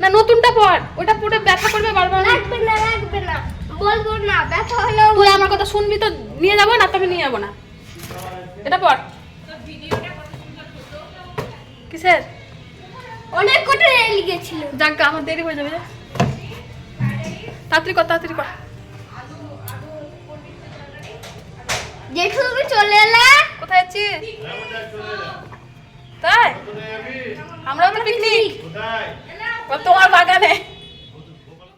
না নতুনটা পর। ওটা পুরো ব্যথা করবে বারবার। লাগবে না লাগবে না। বলব না ব্যথা হলো তুই আমার কথা শুনবি তো নিয়ে যাব না তবে নিয়ে যাব না। এটা পর। কিসের? অনেক কটা রেল গেছিল। যাক গা, আমার দেরি হয়ে যাবে যা। তাড়াতাড়ি কর তাড়াতাড়ি কর। জেঠু তুমি চলে এলে? কোথায় যাচ্ছিস তাই? আমরাও তো পিকনিক তোমার বাগানে।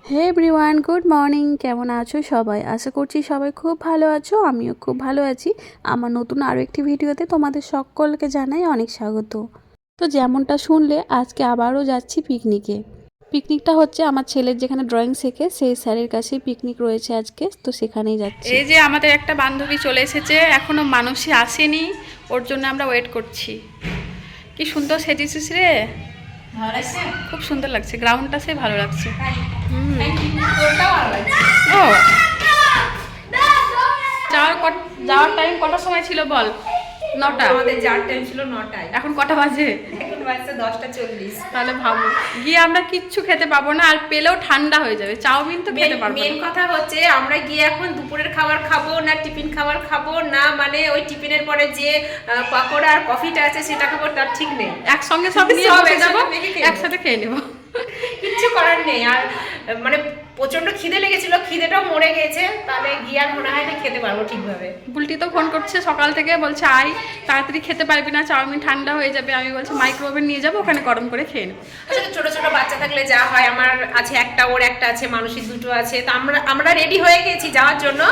Hey everyone good morning. কেমন আছো সবাই? আশা করছি সবাই খুব ভালো আছো আমিও খুব ভালো আছি। আমার নতুন আরও একটি ভিডিওতে তোমাদের সকলকে জানাই অনেক স্বাগত। তো যেমনটা শুনলে আজকে আবারও যাচ্ছি পিকনিকে পিকনিকটা হচ্ছে আমার ছেলের যেখানে ড্রয়িং শেখে সেই স্যারের কাছেই পিকনিক রয়েছে আজকে তো সেখানেই যাচ্ছি। এই যে আমাদের একটা বান্ধবী চলে এসেছে এখনও মানুষই আসেনি ওর জন্য আমরা ওয়েট করছি। কি সুন্দর সেজেছিস রে। খুব সুন্দর লাগছে গ্রাউন্ডটা সে ভালো লাগছে। হুম। ও। যাওয়ার যাওয়ার টাইম কটার সময় ছিল বল? নটা। আমাদের যাওয়ার টাইম ছিল নটায়। এখন কটা বাজে? বাজছে দশটা চল্লিশ। তাহলে ভাবো। গিয়ে আমরা কিচ্ছু খেতে পাবো না আর পেলেও ঠান্ডা হয়ে যাবে। চাউমিন তো খেতে পারব মেন কথা হচ্ছে আমরা গিয়ে এখন দুপুরের খাবার খাব না টিফিন খাবার খাব না মানে ওই টিফিনের পরে যে পকোড়া আর কফিটা আছে সেটা খাব তার ঠিক নেই। একসঙ্গে সব নিয়ে যাব একসাথে খেয়ে নেব। কিচ্ছু করার নেই আর মানে প্রচণ্ড খিদে লেগেছিল খিদেটাও মরে গেছে তাহলে গিয়ে আর মনে হয় না খেতে পারব ঠিকভাবে। বুলটি তো ফোন করছে সকাল থেকে বলছে আই তাড়াতাড়ি খেতে পারবি না চাউমিন ঠান্ডা হয়ে যাবে। আমি বলছি মাইক্রোওভেন নিয়ে যাব ওখানে গরম করে খেয়ে নেব আসলে ছোট ছোট বাচ্চা থাকলে যা হয় আমার আছে একটা ওর একটা আছে মানসী দুটো আছে। তো আমরা আমরা রেডি হয়ে গেছি যাওয়ার জন্য।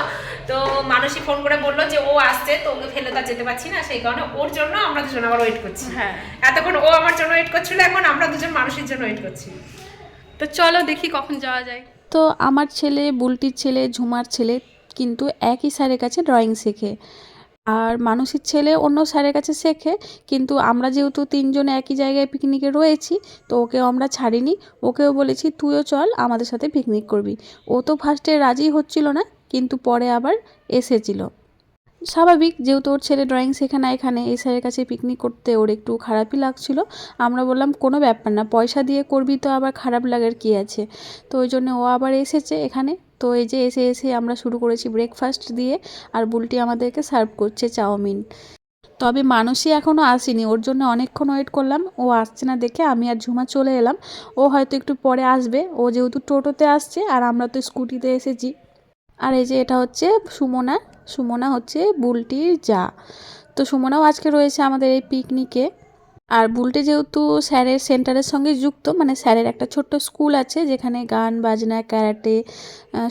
তো মানসী ফোন করে বলল যে ও আসছে তো ওকে ফেলে তো যেতে পারছি না। সেই কারণে ওর জন্য আমরা দুজন আবার ওয়েট করছি। হ্যাঁ। এতক্ষণ ও আমার জন্য ওয়েট করছিল এখন আমরা দুজন মানুষের জন্য ওয়েট করছি। তো চলো দেখি কখন যাওয়া যায়। তো আমার ছেলে, বুলটির ছেলে, ঝুমার ছেলে কিন্তু একই স্যারের কাছে ড্রয়িং শেখে। আর মানুষের ছেলে অন্য স্যারের কাছে শেখে, কিন্তু আমরা যেহেতু তিনজন একই জায়গায় পিকনিকে রয়েছি, তো ওকে আমরা ছাড়িনি। ওকেও বলেছি, তুইও চল, আমাদের সাথে পিকনিক করবি। ও তো ফার্স্টে রাজি হচ্ছিল না, কিন্তু পরে আবার এসেছিল। স্বাভাবিক, যেহেতু ওর ছেলে ড্রয়িং শেখে না এখানে, এই স্যারের কাছে পিকনিক করতে ওর একটু খারাপই লাগছিল। আমরা বললাম, কোনো ব্যাপার না, পয়সা দিয়ে করবি তো আবার খারাপ লাগার কী আছে? তো ওই জন্য ও আবার এসেছে এখানে। তো এই যে এসে এসে আমরা শুরু করেছি ব্রেকফাস্ট দিয়ে, আর বুলটি আমাদেরকে সার্ভ করছে চাউমিন। তবে মানুষই এখনও আসেনি, ওর জন্য অনেকক্ষণ ওয়েট করলাম। ও আসছে না দেখে আমি আর ঝুমা চলে এলাম। ও হয়তো একটু পরে আসবে, ও যেহেতু টোটোতে আসছে, আর আমরা তো স্কুটিতে এসেছি। আর এই যে এটা হচ্ছে সুমনা সুমনা হচ্ছে বুলটির যা। তো সুমনাও আজকে রয়েছে আমাদের এই পিকনিকে আর বুলটে যেহেতু স্যারের সেন্টারের সঙ্গে যুক্ত মানে স্যারের একটা ছোট্ট স্কুল আছে যেখানে গান, বাজনা, ক্যারাটে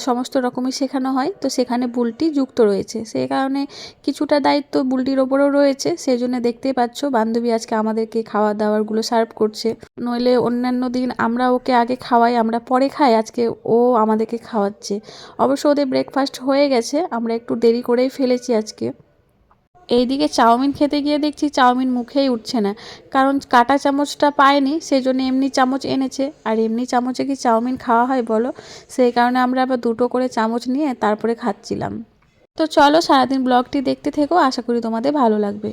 সমস্ত রকমই শেখানো হয়, তো সেখানে বুলটি যুক্ত রয়েছে। সেই কারণে কিছুটা দায়িত্ব বুলটির ওপরেও রয়েছে সেই জন্য দেখতেই পাচ্ছ বান্ধবী আজকে আমাদেরকে খাওয়া দাওয়ারগুলো সার্ভ করছে। নইলে অন্যান্য দিন আমরা ওকে আগে খাওয়াই, আমরা পরে খাই, আজকে ও আমাদেরকে খাওয়াচ্ছে। অবশ্য ওদের ব্রেকফাস্ট হয়ে গেছে, আমরা একটু দেরি করেই ফেলেছি আজকে। এইদিকে চাউমিন খেতে গিয়ে দেখছি চাউমিন মুখেই উঠছে না। কারণ কাটা চামচটা পায়নি সেই জন্য এমনি চামচ এনেছে। আর এমনি চামচে কি চাউমিন খাওয়া হয় বলো? সেই কারণে আমরা আবার দুটো করে চামচ নিয়ে তারপরে খাচ্ছিলাম। তো চলো সারাদিন ব্লগটি দেখতে থেকো, আশা করি তোমাদের ভালো লাগবে।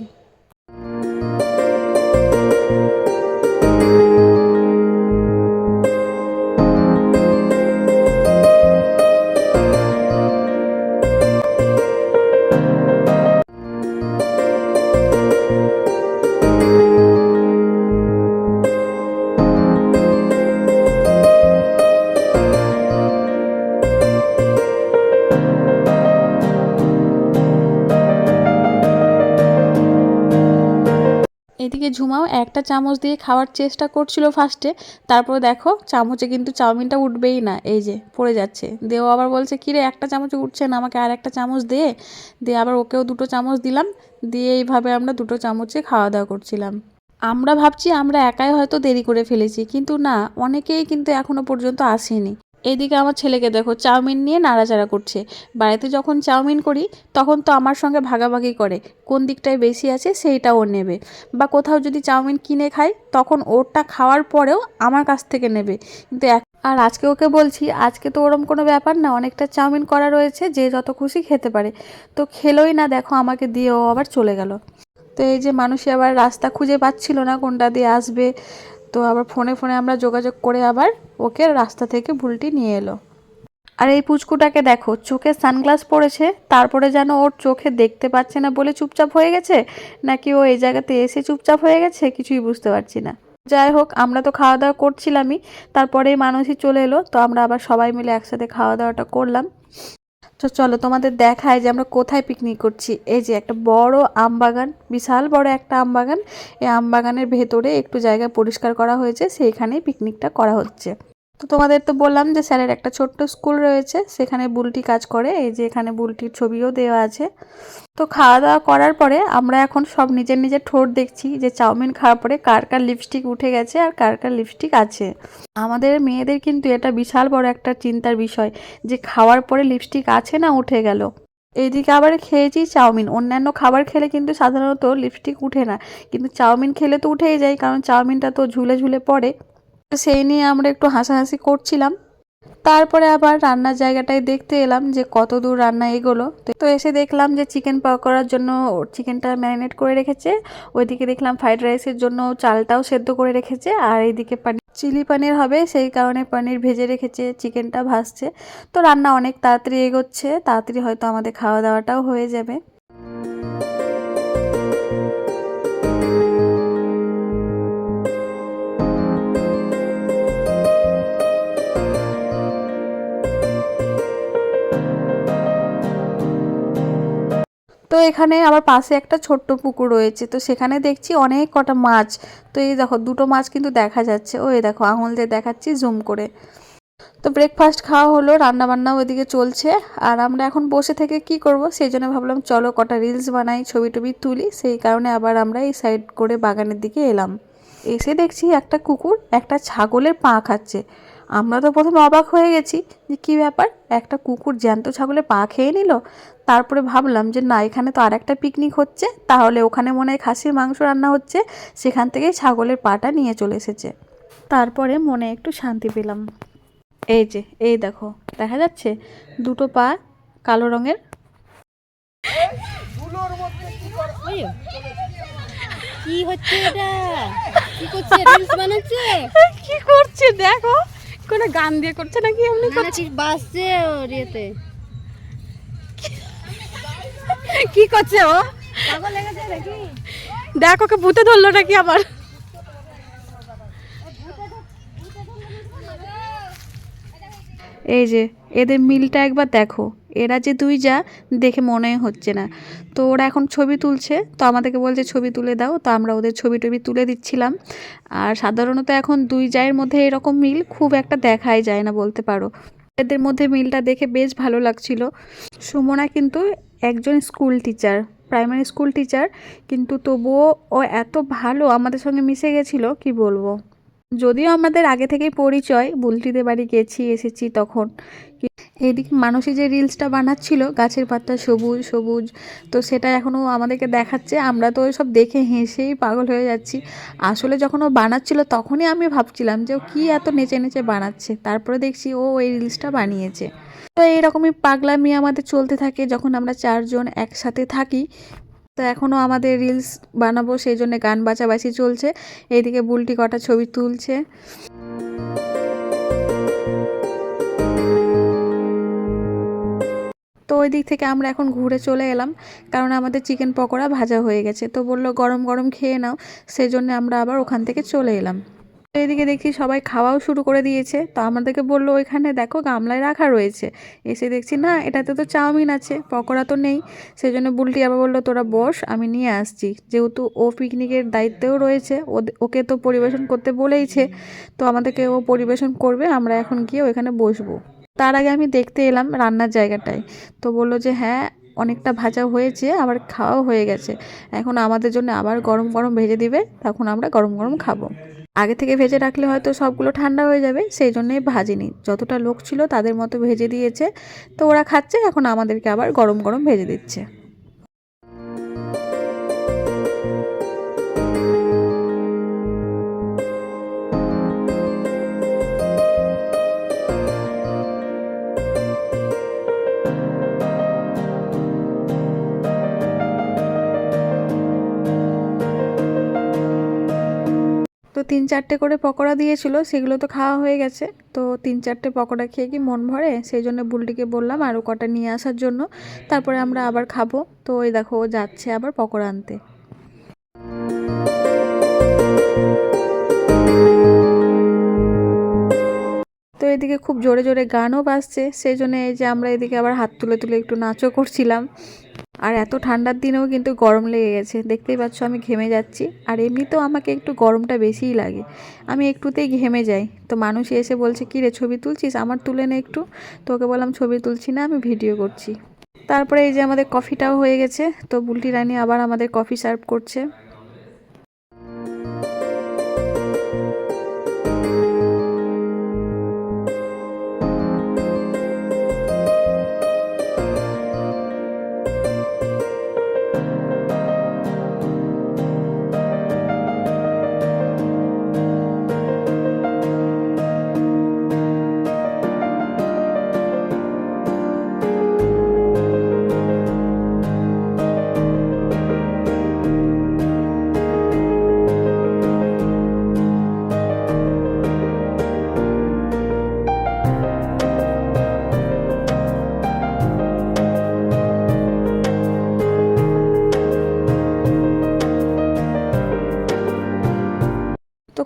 এদিকে ঝুমাও একটা চামচ দিয়ে খাওয়ার চেষ্টা করছিল ফার্স্টে তারপর দেখো চামচে কিন্তু চাউমিনটা উঠবেই না, এই যে পড়ে যাচ্ছে। দেও আবার বলছে, কিরে, একটা চামচে উঠছে না, আমাকে আর একটা চামচ দিয়ে দিয়ে আবার ওকেও দুটো চামচ দিলাম, দিয়ে এইভাবে আমরা দুটো চামচে খাওয়া দাওয়া করছিলাম। আমরা ভাবছি আমরা একাই হয়তো দেরি করে ফেলেছি, কিন্তু না, অনেকেই কিন্তু এখনও পর্যন্ত আসেনি। এইদিকে আমার ছেলেকে দেখো, চাউমিন নিয়ে নাড়াচাড়া করছে। বাড়িতে যখন চাউমিন করি, তখন তো আমার সঙ্গে ভাগাভাগি করে, কোন দিকটায় বেশি আছে সেইটা ও নেবে। বা কোথাও যদি চাউমিন কিনে খাই, তখন ওরটা খাওয়ার পরেও আমার কাছ থেকে নেবে। কিন্তু এক আর আজকে ওকে বলছি, আজকে তো ওরম কোনো ব্যাপার না, অনেকটা চাউমিন করা রয়েছে, যে যত খুশি খেতে পারে। তো খেলোই না, দেখো আমাকে দিয়ে ও আবার চলে গেল। তো এই যে মানুষই আবার রাস্তা খুঁজে পাচ্ছিল না, কোনটা দিয়ে আসবে। তো আবার ফোনে ফোনে আমরা যোগাযোগ করে আবার ওকে রাস্তা থেকে ভুলটি নিয়ে এলো। আর এই পুচকুটাকে দেখো, চোখে সানগ্লাস পরেছে তারপরে যেন ওর চোখে দেখতে পাচ্ছে না বলে চুপচাপ হয়ে গেছে, নাকি ও এই জায়গাতে এসে চুপচাপ হয়ে গেছে, কিছুই বুঝতে পারছি না। যাই হোক, আমরা তো খাওয়া দাওয়া করছিলামই তারপরে মানুষই চলে এলো, তো আমরা আবার সবাই মিলে একসাথে খাওয়া দাওয়াটা করলাম। তো চলো তোমাদের দেখায় যে আমরা কোথায় পিকনিক করছি। এই যে একটা বড় আমবাগান বিশাল বড় একটা আমবাগান এই আমবাগানের ভেতরে একটু জায়গা পরিষ্কার করা হয়েছে, সেইখানেই পিকনিকটা করা হচ্ছে। তো তোমাদের তো বললাম যে স্যারের একটা ছোট্ট স্কুল রয়েছে, সেখানে বুলটি কাজ করে, এই যে এখানে বুলটির ছবিও দেওয়া আছে। তো খাওয়া দাওয়া করার পরে আমরা এখন সব নিজের নিজের ঠোঁট দেখছি যে চাউমিন খাওয়ার পরে কার কার লিপস্টিক উঠে গেছে আর কার কার লিপস্টিক আছে। আমাদের মেয়েদের কিন্তু এটা বিশাল বড় একটা চিন্তার বিষয় যে খাওয়ার পরে লিপস্টিক আছে না উঠে গেল। এইদিকে আবার খেয়েছি চাউমিন। অন্যান্য খাবার খেলে কিন্তু সাধারণত লিপস্টিক উঠে না। কিন্তু চাউমিন খেলে তো উঠেই যায়, কারণ চাউমিনটা তো ঝুলে ঝুলে পড়ে। সেই নিয়ে আমরা একটু হাসাহাসি করছিলাম। তারপরে আবার রান্নার জায়গাটায় দেখতে এলাম যে কত দূর রান্না এগোলো। তো এসে দেখলাম যে চিকেন পকোড়ার জন্য চিকেনটা ম্যারিনেট করে রেখেছে। ওইদিকে দেখলাম ফ্রাইড রাইসের জন্য চালটাও সেদ্ধ করে রেখেছে। আর এইদিকে পানির চিলি পানির হবে, সেই কারণে পনির ভেজে রেখেছে চিকেনটা ভাসছে তো রান্না অনেক তাড়াতাড়ি এগোচ্ছে, তাড়াতাড়ি হয়তো আমাদের খাওয়া দাওয়াটাও হয়ে যাবে। তো এখানে আবার পাশে একটা ছোট্ট পুকুর রয়েছে, তো সেখানে দেখছি অনেক কটা মাছ। তো এই দেখো, দুটো মাছ কিন্তু দেখা যাচ্ছে। ও ওই দেখো, আঙুল দিয়ে দেখাচ্ছি, জুম করে। তো ব্রেকফাস্ট খাওয়া হলো রান্না বান্নাও ওইদিকে চলছে। আর আমরা এখন বসে থেকে কি করব, সেই জন্য ভাবলাম, চলো কটা রিলস বানাই, ছবি টবি তুলি। সেই কারণে আবার আমরা এই সাইড করে বাগানের দিকে এলাম। এসে দেখছি একটা কুকুর, একটা ছাগলের পা খাচ্ছে। আমরা তো প্রথমে অবাক হয়ে গেছি যে কী ব্যাপার? একটা কুকুর জ্যান্ত ছাগলের পা খেয়ে নিল? তারপরে ভাবলাম যে না এখানে তো আর একটা পিকনিক হচ্ছে। তাহলে ওখানে মনে হয় খাসির মাংস রান্না হচ্ছে। সেখান থেকেই ছাগলের পাটা নিয়ে চলে এসেছে। তারপরে মনে একটু শান্তি পেলাম। এই যে এই দেখো দেখা যাচ্ছে? দুটো পা কালো রঙের। কি হচ্ছে এটা? কি করছে? রিলস বানাচ্ছে? কি করছে দেখো। কোনো গান দিয়ে করছে নাকি এমনি করছে? বাসছে ইয়েতে। কি করছে ও? দেখ ওকে ভূতে ধরলো নাকি আবার। এই যে, এদের মিলটা একবার দেখো। এরা যে দুই যা, দেখে মনে হচ্ছে না। তো ওরা এখন ছবি তুলছে, তো আমাদেরকে বলছে ছবি তুলে দাও, তো আমরা ওদের ছবি টবি তুলে দিচ্ছিলাম। আর সাধারণত এখন দুই জায়ের মধ্যে এরকম মিল খুব একটা দেখাই যায় না, বলতে পারো। এদের মধ্যে মিলটা দেখে বেশ ভালো লাগছিল। সুমনা কিন্তু একজন school teacher, primary school teacher, কিন্তু তবুও ও এত ভালো আমাদের সঙ্গে মিশে গেছিল, কি বলব? যদিও আমাদের আগে থেকেই পরিচয়, বুলটিদের বাড়ি গেছি, এসেছি তখন। কি- এইদিকে মানুষই যে রিলসটা বানাচ্ছিল, গাছের পাতা সবুজ সবুজ, তো সেটা এখনও আমাদেরকে দেখাচ্ছে। আমরা তো সব দেখে হেসেই পাগল হয়ে যাচ্ছি। আসলে যখন ও বানাচ্ছিল, তখনই আমি ভাবছিলাম যে ও কী এত নেচে নেচে বানাচ্ছে। তারপরে দেখছি ও এই রিলসটা বানিয়েছে। তো এইরকমই পাগলামি আমাদের চলতে থাকে। যখন আমরা চারজন একসাথে থাকি তো এখনও আমাদের রিলস বানাবো সেই জন্য গান বাছাবাছি চলছে। এইদিকে বুলটি কটা ছবি তুলছে। তো ওই দিক থেকে আমরা এখন ঘুরে চলে এলাম, কারণ আমাদের চিকেন পকোড়া ভাজা হয়ে গেছে। তো বলল গরম গরম খেয়ে নাও সেই জন্য আমরা আবার ওখান থেকে চলে এলাম। এদিকে দেখছি সবাই খাওয়াও শুরু করে দিয়েছে। তো আমাদেরকে বলল, ওইখানে দেখো গামলায় রাখা রয়েছে। এসে দেখছি, না, এটাতে তো চাউমিন আছে, পকোড়া তো নেই। সেই জন্য বুলটি আবার বলল, তোরা বস, আমি নিয়ে আসছি। যেহেতু ও পিকনিকের দায়িত্বেও রয়েছে ওকে তো পরিবেশন করতে বলেইছে। তো আমাদেরকে ও পরিবেশন করবে, আমরা এখন গিয়ে ওইখানে বসবো। তার আগে আমি দেখতে এলাম রান্নার জায়গাটায়। তো বলল যে হ্যাঁ অনেকটা ভাজা হয়েছে, আবার খাওয়াও হয়ে গেছে। এখন আমাদের জন্য আবার গরম গরম ভেজে দিবে, তখন আমরা গরম গরম খাব। আগে থেকে ভেজে রাখলে হয়তো সবগুলো ঠান্ডা হয়ে যাবে, সেই জন্যই ভাজিনি। যতটা লোক ছিল তাদের মতো ভেজে দিয়েছে। তো ওরা খাচ্ছে, এখন আমাদেরকে আবার গরম গরম ভেজে দিচ্ছে। তিন চারটে করে পকোড়া দিয়েছিল, সেগুলো তো খাওয়া হয়ে গেছে। তো তিন চারটে পকোড়া খেয়ে কি মন ভরে? সেই জন্য বুলটিকে বললাম আরও কটা নিয়ে আসার জন্য? তারপরে আমরা আবার খাব। তো ওই দেখো, ও যাচ্ছে আবার পকোড়া আনতে। তো এদিকে খুব জোরে জোরে গানও বাজছে, সেই জন্য এই যে আমরা এদিকে আবার হাত তুলে তুলে একটু নাচও করছিলাম। আর এত ঠান্ডার দিনেও কিন্তু গরম লেগে গেছে। দেখতেই পাচ্ছ আমি ঘেমে যাচ্ছি। আর এমনিতেও আমাকে একটু গরমটা বেশিই লাগে। আমি একটুতেই ঘেমে যাই। তো মানুষ এসে বলছে, কী রে, ছবি তুলছিস? আমার তুলে নে একটু। তোকে বললাম, ছবি তুলছি না, আমি ভিডিও করছি। তারপরে এই যে আমাদের কফিটাও হয়ে গেছে। তো বুলটি রানী আবার আমাদের কফি সার্ভ করছে।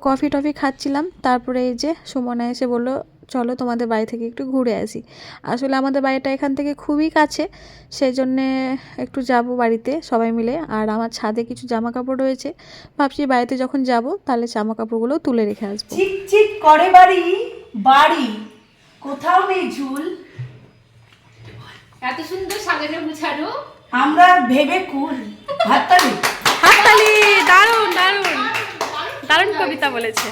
কফি টফি খাচ্ছিলাম। তারপরে এই যে সুমনা এসে বলল চলো তোমাদের বাড়ি থেকে একটু ঘুরে আসি। আসলে আমাদের বাড়িটা এখান থেকে খুবই কাছে সেই জন্যে একটু যাব বাড়িতে সবাই মিলে। আর আমার ছাদে কিছু জামা কাপড় রয়েছে ভাবছি বাড়িতে যখন যাব তাহলে জামা কাপড়গুলো তুলে রেখে আসব। চিক চিক করে বাড়ি বাড়ি। কোথাও নেই ঝুল। এত সুন্দর সাজানো গুছানো। আমরা ভেবে কুল। হাততালি। হাততালি দারুণ দারুণ। দারুণ কবিতা বলেছে।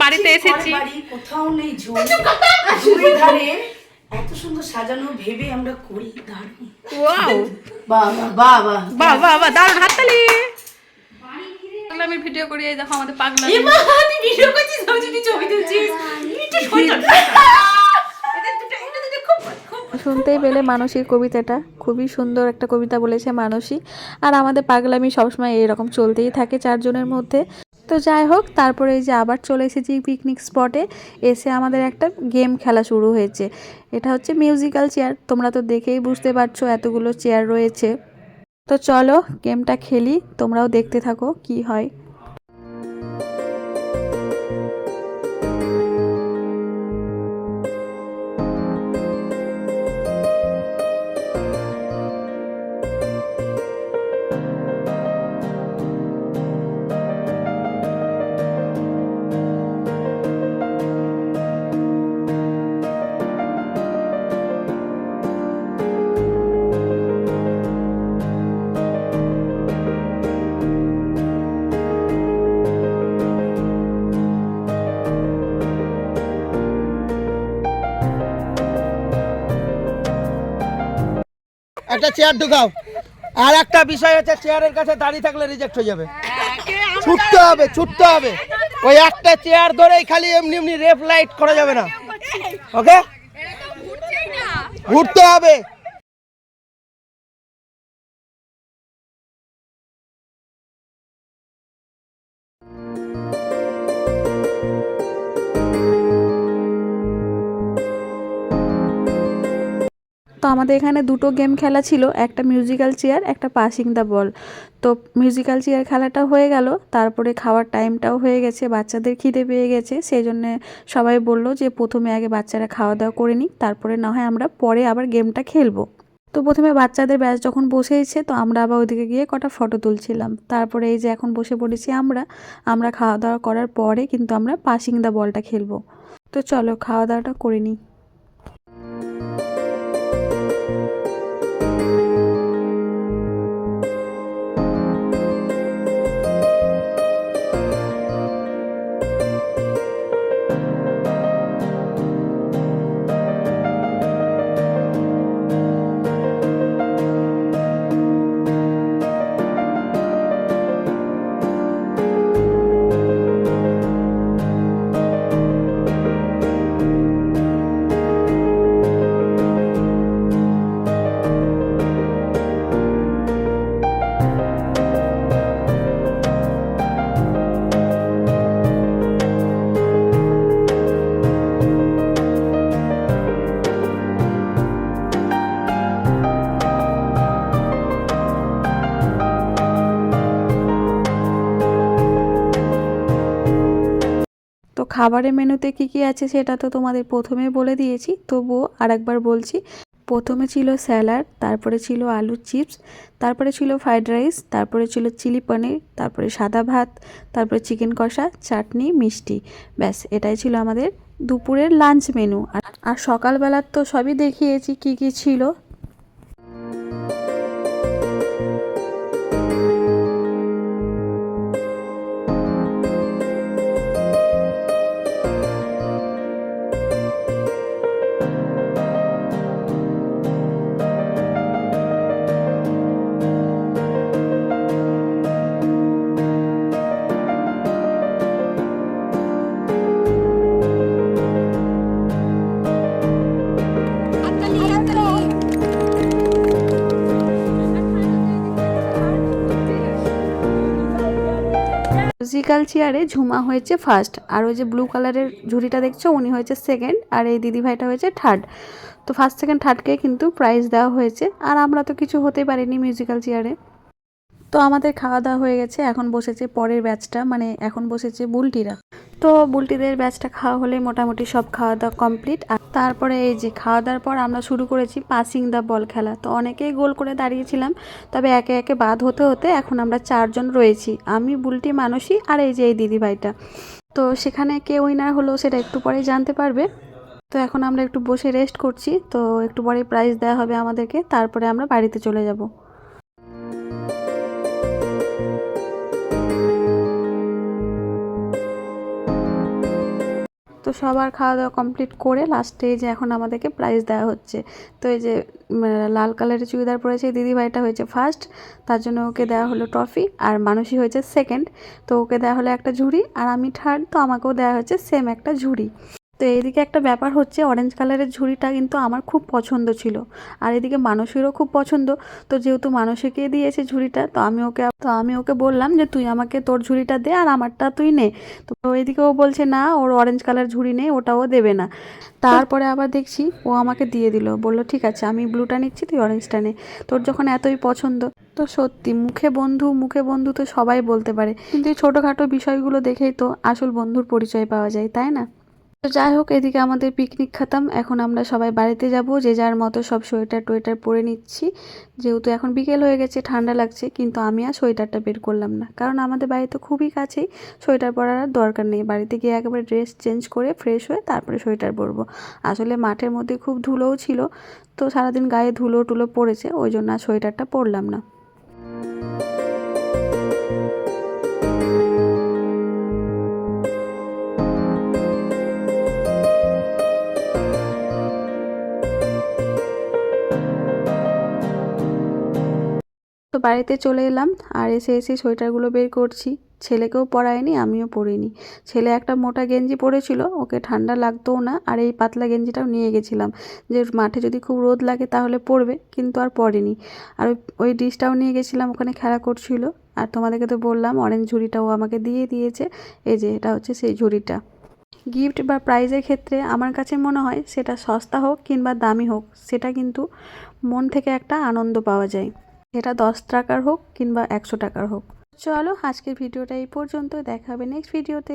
বাড়িতে এসেছি। কোথাও নেই ঝুল। ধারে এত সুন্দর সাজানো ভেবে আমরা করি দারুণ। ওয়াও। বাহ বাহ বাহ বাহ। বাহ বাহ বাহ দারুণ হাততালি। আমি ভিডিও করি এই দেখো আমাদের পাগলা এমা তুই ভিডিও করছিস তুই ছবি তুলছিস। এটা দুটো এটা দুটো খুব খুব শুনতেই পেলে মানসীর কবিতাটা। খুবই সুন্দর একটা কবিতা বলেছে মানসী। আর আমাদের পাগলামি সবসময় এরকম চলতেই থাকে চারজনের মধ্যে। তো যাই হোক, তারপরে এই যে আবার চলে এসেছি পিকনিক স্পটে এসে আমাদের একটা গেম খেলা শুরু হয়েছে। এটা হচ্ছে মিউজিক্যাল চেয়ার তোমরা তো দেখেই বুঝতে পারছ এতগুলো চেয়ার রয়েছে। তো চলো গেমটা খেলি, তোমরাও দেখতে থাকো কি হয়। একটা চেয়ার ঢুকাও। আর একটা বিষয় হচ্ছে চেয়ারের কাছে দাঁড়িয়ে থাকলে রিজেক্ট হয়ে যাবে। ছুটতে হবে ছুটতে হবে। ওই একটা চেয়ার ধরেই খালি এমনি এমনি রেফ লাইট করা যাবে না। ওকে ঘুরতে হবে। তো আমাদের এখানে দুটো গেম খেলা ছিল, একটা মিউজিক্যাল চেয়ার একটা পাসিং দ্য বল তো মিউজিক্যাল চেয়ার খেলাটা হয়ে গেল, তারপরে খাওয়ার টাইমটাও হয়ে গেছে, বাচ্চাদের খিদে পেয়ে গেছে সেই জন্যে সবাই বলল যে প্রথমে আগে বাচ্চারা খাওয়া দাওয়া করে নিক, তারপরে না হয় আমরা পরে আবার গেমটা খেলব। তো প্রথমে বাচ্চাদের ব্যাচ যখন বসেইছে, তো আমরা আবার ওদিকে গিয়ে কটা ফটো তুলছিলাম। তারপরে এই যে এখন বসে পড়েছি আমরা আমরা খাওয়া দাওয়া করার পরে কিন্তু আমরা পাসিং দ্য বলটা খেলব। তো চলো খাওয়া দাওয়াটা করে নিই। খাবারের মেনুতে কি কি আছে সেটা তো তোমাদের প্রথমে বলে দিয়েছি। তবুও আরেকবার বলছি, প্রথমে ছিল স্যালাড, তারপরে ছিল আলুর চিপস, তারপরে ছিল ফ্রাইড রাইস, তারপরে ছিল চিলি পনির, তারপরে সাদা ভাত, তারপরে চিকেন কষা, চাটনি, মিষ্টি। ব্যাস, এটাই ছিল আমাদের দুপুরের লাঞ্চ মেনু। আর সকালবেলার তো সবই দেখিয়েছি কি কি ছিল। মিউজিক্যাল চেয়ারে ঝুমা হয়েছে ফার্স্ট আর ওই যে ব্লু কালারের ঝুড়িটা দেখছ, উনি হয়েছে সেকেন্ড আর এই দিদিভাইটা হয়েছে থার্ড তো ফার্স্ট সেকেন্ড থার্ডকে কিন্তু প্রাইজ দেওয়া হয়েছে, আর আমরা তো কিছু হতে পারিনি মিউজিক্যাল চেয়ারে। তো আমাদের খাওয়া দাওয়া হয়ে গেছে, এখন বসেছে পরের ব্যাচটা মানে এখন বসেছে বুলটিরা। তো বুলটিদের ব্যাচটা খাওয়া হলে মোটামুটি সব খাওয়া দাওয়া কমপ্লিট আর তারপরে এই যে খাওয়া দাওয়ার পর আমরা শুরু করেছি পাসিং দ্য বল খেলা। তো অনেকেই গোল করে দাঁড়িয়েছিলাম, তবে একে একে বাদ হতে হতে এখন আমরা চারজন রয়েছি, আমি বুলটি মানসী আর এই যে এই দিদিভাইটা। তো সেখানে কে উইনার হলো সেটা একটু পরেই জানতে পারবে। তো এখন আমরা একটু বসে রেস্ট করছি, তো একটু পরে প্রাইজ দেওয়া হবে আমাদেরকে, তারপরে আমরা বাড়িতে চলে যাব। তো সবার খাওয়া দাওয়া কমপ্লিট করে লাস্টে যে এখন আমাদেরকে প্রাইজ দেওয়া হচ্ছে। তো এই যে লাল কালারের চুড়িদার পরেছে, দিদিভাইটা হয়েছে ফার্স্ট তার জন্য ওকে দেওয়া হলো ট্রফি আর মানুষই হয়েছে সেকেন্ড তো ওকে দেওয়া হলো একটা ঝুড়ি, আর আমি থার্ড তো আমাকেও দেওয়া হচ্ছে সেম একটা ঝুড়ি। তো এইদিকে একটা ব্যাপার হচ্ছে অরেঞ্জ কালারের ঝুড়িটা কিন্তু আমার খুব পছন্দ ছিল। আর এদিকে মানুষেরও খুব পছন্দ। তো যেহেতু মানুষকে দিয়েছে ঝুড়িটা, তো আমি ওকে, তো আমি ওকে বললাম যে, তুই আমাকে তোর ঝুড়িটা দে আর আমারটা তুই নে। তো ওইদিকে ও বলছে, না, ওর অরেঞ্জ কালার ঝুড়ি নেই ওটাও দেবে না। তারপরে আবার দেখছি, ও আমাকে দিয়ে দিল। বলল, ঠিক আছে, আমি ব্লুটা নিচ্ছি, তুই অরেঞ্জটা নে। তোর যখন এতই পছন্দ। তো সত্যি, মুখে বন্ধু মুখে বন্ধু তো সবাই বলতে পারে। কিন্তু এই ছোটোখাটো বিষয়গুলো দেখেই তো আসল বন্ধুর পরিচয় পাওয়া যায়, তাই না? তো যাই হোক, এদিকে আমাদের পিকনিক খাতাম। এখন আমরা সবাই বাড়িতে যাব। যে যার মতো সব সোয়েটার টোয়েটার পরে নিচ্ছি। যেহেতু এখন বিকেল হয়ে গেছে, ঠান্ডা লাগছে, কিন্তু আমি আর সোয়েটারটা বের করলাম না। কারণ আমাদের বাড়ি তো খুবই কাছেই। সোয়েটার পরার আর দরকার নেই। বাড়িতে গিয়ে একেবারে ড্রেস চেঞ্জ করে ফ্রেশ হয়ে তারপরে সোয়েটার পরবো। আসলে মাঠের মধ্যে খুব ধুলোও ছিল, তো সারাদিন গায়ে ধুলো টুলো পড়েছে, ওই জন্য আর সোয়েটারটা পরলাম না। তো বাড়িতে চলে এলাম আর এসে এসে সোয়েটারগুলো বের করছি। ছেলেকেও পরায়নি, আমিও পরিনি। ছেলে একটা মোটা গেঞ্জি পরেছিল, ওকে ঠান্ডা লাগতোও না, আর এই পাতলা গেঞ্জিটাও নিয়ে গেছিলাম। যে মাঠে যদি খুব রোদ লাগে তাহলে পরবে, কিন্তু আর পরেনি। আর ওই ডিশটাও নিয়ে গেছিলাম, ওখানে খেলা করছিল। আর তোমাদেরকে তো বললাম অরেঞ্জ ঝুড়িটাও আমাকে দিয়ে দিয়েছে। এই যে, এটা হচ্ছে সেই ঝুড়িটা। গিফট বা প্রাইজের ক্ষেত্রে আমার কাছে মনে হয়, সেটা সস্তা হোক কিংবা দামি হোক, সেটা কিন্তু মন থেকে একটা আনন্দ পাওয়া যায়। সেটা দশ টাকার হোক কিংবা একশো টাকার হোক। চলো আজকের ভিডিওটা এই পর্যন্ত দেখা হবে নেক্সট ভিডিওতে